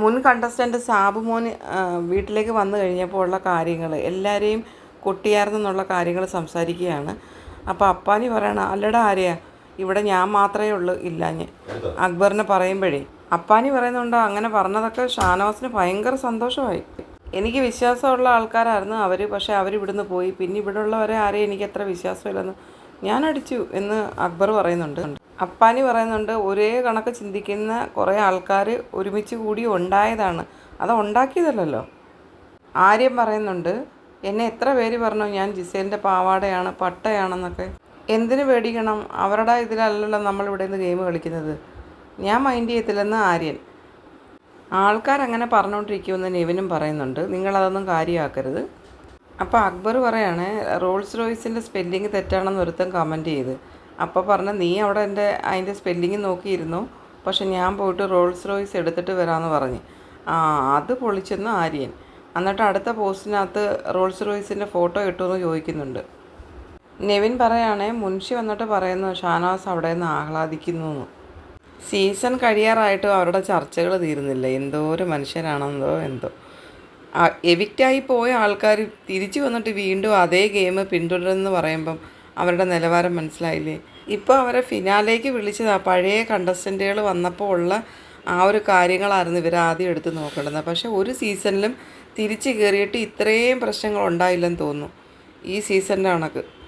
മുൻ കണ്ടസ്റ്റന്റ് സാബുമോൻ വീട്ടിലേക്ക് വന്നു കഴിഞ്ഞപ്പോൾ ഉള്ള കാര്യങ്ങൾ എല്ലാവരെയും കൊട്ടിയായിരുന്നെന്നുള്ള കാര്യങ്ങൾ സംസാരിക്കുകയാണ്. അപ്പോൾ അപ്പാനി പറയണ അല്ലടാ ആര്യ ഇവിടെ ഞാൻ മാത്രമേ ഉള്ളൂ. ഇല്ലാഞ്ഞ്. അക്ബറിനെ പറയുമ്പോഴേ അപ്പാനി പറയുന്നുണ്ട് അങ്ങനെ പറഞ്ഞതൊക്കെ ഷാനവാസിന് ഭയങ്കര സന്തോഷമായി. എനിക്ക് വിശ്വാസമുള്ള ആൾക്കാരായിരുന്നു അവർ പക്ഷേ അവർ ഇവിടുന്ന് പോയി. പിന്നെ ഇവിടെ ഉള്ളവരെ ആരെയും എനിക്ക് അത്ര വിശ്വാസമില്ലെന്ന് ഞാൻ അടിച്ചു എന്ന് അക്ബർ പറയുന്നുണ്ട്. അപ്പാനി പറയുന്നുണ്ട് ഒരേ കണക്ക് ചിന്തിക്കുന്ന കുറേ ആൾക്കാർ ഒരുമിച്ച് കൂടി ഉണ്ടായതാണ്. അത് ഉണ്ടാക്കിയതല്ലല്ലോ? ആര്യം പറയുന്നുണ്ട് എന്നെ എത്ര പേര് പറഞ്ഞു ഞാൻ ജിസേലിന്റെ പാവാടയാണ് പട്ടയാണെന്നൊക്കെ? എന്തിനു പേടിക്കണം? അവരുടെ ഇതിലല്ലല്ലോ നമ്മൾ ഇവിടെ നിന്ന് ഗെയിം കളിക്കുന്നത്. ഞാൻ മൈൻഡ് ചെയ്യത്തില്ലെന്ന് ആര്യൻ. ആൾക്കാരങ്ങനെ പറഞ്ഞുകൊണ്ടിരിക്കുമെന്ന് നെവിനും പറയുന്നുണ്ട് നിങ്ങളതൊന്നും കാര്യമാക്കരുത്. അപ്പോൾ അക്ബർ പറയാണ് റോൾസ് റോയ്സിന്റെ സ്പെല്ലിങ് തെറ്റാണെന്ന് ഒരുത്തൻ കമന്റ് ചെയ്ത്. അപ്പോൾ പറഞ്ഞു നീ അവിടെ എന്റെ അതിന്റെ സ്പെല്ലിങ് നോക്കിയിരുന്നു. പക്ഷെ ഞാൻ പോയിട്ട് റോൾസ് റോയ്സ് എടുത്തിട്ട് വരാമെന്ന് പറഞ്ഞ്. ആ അത് പൊളിച്ചെന്ന് ആര്യൻ. എന്നിട്ട് അടുത്ത പോസ്റ്റിനകത്ത് റോൾസ് റോയ്സിന്റെ ഫോട്ടോ ഇട്ടുമെന്ന് ചോദിക്കുന്നുണ്ട്. നെവിൻ പറയുകയാണേ മുൻഷി വന്നിട്ട് പറയുന്നു ഷാനവാസ് അവിടെ നിന്ന് ആഹ്ലാദിക്കുന്നു സീസൺ കഴിയാറായിട്ടും അവരുടെ ചർച്ചകൾ തീരുന്നില്ല. എന്തോ ഒരു മനുഷ്യരാണെന്തോ എന്തോ. എവിക്റ്റായി പോയ ആൾക്കാർ തിരിച്ചു വന്നിട്ട് വീണ്ടും അതേ ഗെയിം പിന്തുടരുമെന്ന് പറയുമ്പം അവരുടെ നിലവാരം മനസ്സിലായില്ലേ? ഇപ്പോൾ അവരെ ഫിനാലേക്ക് വിളിച്ചതാ. പഴയ കണ്ടസ്റ്റന്റുകൾ വന്നപ്പോൾ ഉള്ള ആ ഒരു കാര്യങ്ങളായിരുന്നു ഇവർ ആദ്യം എടുത്ത് നോക്കേണ്ടത്. പക്ഷേ ഒരു സീസണിലും തിരിച്ചു കയറിയിട്ട് ഇത്രയും പ്രശ്നങ്ങൾ ഉണ്ടായില്ലെന്ന് തോന്നുന്നു. ഈ സീസണിന്റെ കണക്ക്.